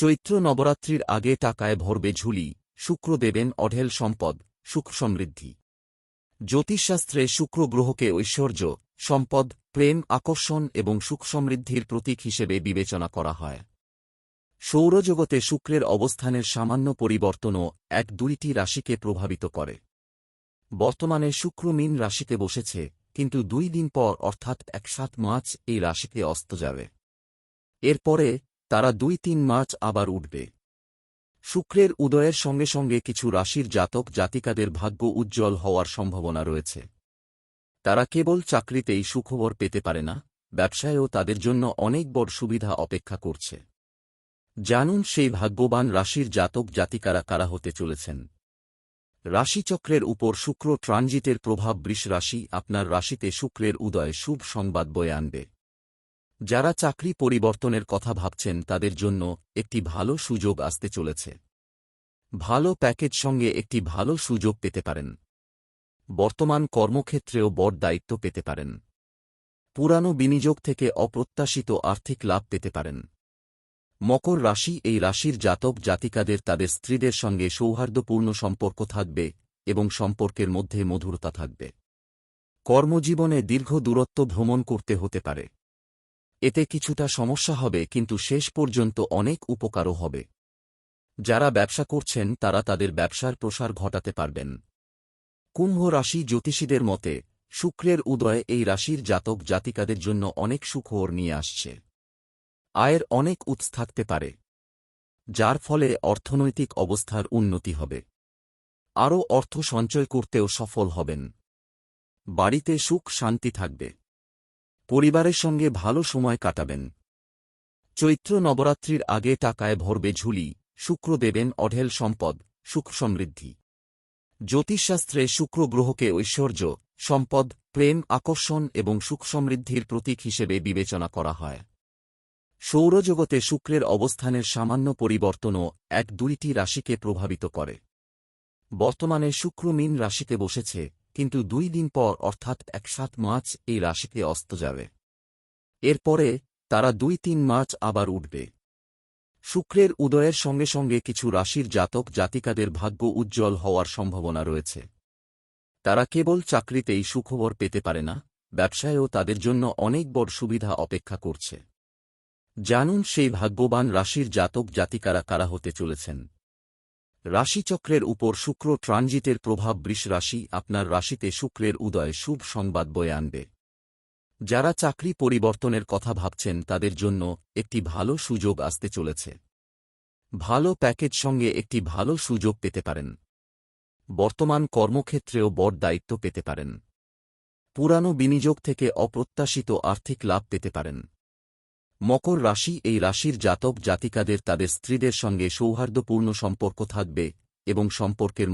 চৈত্র নবরাত্রির আগে টাকায় ভরবে ঝুলি শুক্র দেবেন অঢেল সম্পদ সুখ সমৃদ্ধি জ্যোতিষশাস্ত্রে শুক্র গ্রহকে ঐশ্বর্য, সম্পদ, প্রেম, আকর্ষণ এবং সুখ সমৃদ্ধির প্রতীক হিসেবে বিবেচনা করা হয়। সৌরজগতে শুক্রের অবস্থানের সামান্য পরিবর্তনও এক দুইটি রাশিকে প্রভাবিত করে। বর্তমানে শুক্র মীন রাশিতে বসেছে, কিন্তু দুই দিন পর অর্থাৎ এক সাত মার্চ এই রাশিতে অস্ত যাবে। এরপরে তারা দুই তিন মার্চ আবার উঠবে। শুক্রের উদয়ের সঙ্গে সঙ্গে কিছু রাশির জাতক জাতিকাদের ভাগ্য উজ্জ্বল হওয়ার সম্ভাবনা রয়েছে। তারা কেবল চাকরিতেই সুখবর পেতে পারে না, ব্যবসায়ও তাদের জন্য অনেক বড় সুবিধা অপেক্ষা করছে। জানুন সেই ভাগ্যবান রাশির জাতক জাতিকারা কারা হতে চলেছেন। রাশিচক্রের উপর শুক্র ট্রানজিটের প্রভাব বৃষ রাশি আপনার রাশিতে শুক্রের উদয় শুভ সংবাদ বয়ে আনবে। যারা চাকরি পরিবর্তনের কথা ভাবছেন তাদের জন্য একটি ভালো সুযোগ আসতে চলেছে। ভালো প্যাকেজ সঙ্গে একটি ভালো সুযোগ পেতে পারেন। বর্তমান কর্মক্ষেত্রেও বড় দায়িত্ব পেতে পারেন। পুরানো বিনিয়োগ থেকে অপ্রত্যাশিত আর্থিক লাভ পেতে পারেন। মকর রাশি এই রাশির জাতক জাতিকাদের তাদের স্ত্রীদের সঙ্গে সৌহার্দ্যপূর্ণ সম্পর্ক থাকবে এবং সম্পর্কের মধ্যে মধুরতা থাকবে। কর্মজীবনে দীর্ঘ দূরত্ব ভ্রমণ করতে হতে পারে। এতে কিছুটা সমস্যা হবে, কিন্তু শেষ পর্যন্ত অনেক উপকারও হবে। যারা ব্যবসা করছেন, তারা তাদের ব্যবসার প্রসার ঘটাতে পারবেন। কুম্ভ রাশি জ্যোতিষীদের মতে, শুক্রের উদয় এই রাশির জাতক জাতিকাদের জন্য অনেক সুখবর নিয়ে আসছে। আয়ের অনেক উৎস থাকতে পারে, যার ফলে অর্থনৈতিক অবস্থার উন্নতি হবে। আরও অর্থ সঞ্চয় করতেও সফল হবেন। বাড়িতে সুখ শান্তি থাকবে। পরিবারের সঙ্গে ভালো সময় কাটাবেন। চৈত্র নবরাত্রির আগে টাকায় ভরবে ঝুলি, শুক্র দেবেন অঢেল সম্পদ, সুখ সমৃদ্ধি। জ্যোতিষশাস্ত্রে শুক্র গ্রহকে ঐশ্বর্য, সম্পদ, প্রেম, আকর্ষণ এবং সুখ সমৃদ্ধির প্রতীক হিসেবে বিবেচনা করা হয়। সৌরজগতে শুক্রের অবস্থানের সামান্য পরিবর্তনও এক দুইটি রাশিকে প্রভাবিত করে। বর্তমানে শুক্র মীন রাশিতে বসেছে কিন্তু দুই দিন পর অর্থাৎ এক সাত মার্চ এই রাশিতে অস্ত যাবে। এরপরে তারা দুই তিন মার্চ আবার উঠবে। শুক্রের উদয়ের সঙ্গে সঙ্গে কিছু রাশির জাতক জাতিকাদের ভাগ্য উজ্জ্বল হওয়ার সম্ভাবনা রয়েছে। তারা কেবল চাকরিতেই সুখবর পেতে পারে না, ব্যবসায়ও তাদের জন্য অনেক বড় সুবিধা অপেক্ষা করছে। জানুন সেই ভাগ্যবান রাশির জাতক জাতিকারা কারা হতে চলেছেন। রাশিচক্রের উপর শুক্র ট্রানজিটের প্রভাব বৃষ রাশি আপনার রাশিতে শুক্রের উদয় শুভ সংবাদ বয়ে আনবে। যারা চাকরি পরিবর্তনের কথা ভাবছেন তাদের জন্য একটি ভালো সুযোগ আসতে চলেছে। ভালো প্যাকেজ সঙ্গে একটি ভালো সুযোগ পেতে পারেন। বর্তমান কর্মক্ষেত্রেও বড় দায়িত্ব পেতে পারেন। পুরানো বিনিয়োগ থেকে অপ্রত্যাশিত আর্থিক লাভ পেতে পারেন। মকর রাশি এই রাশির জাতক জাতিকাদের তাদের স্ত্রীদের সঙ্গে সৌহার্দ্যপূর্ণ সম্পর্ক থাকবে এবং সম্পর্কের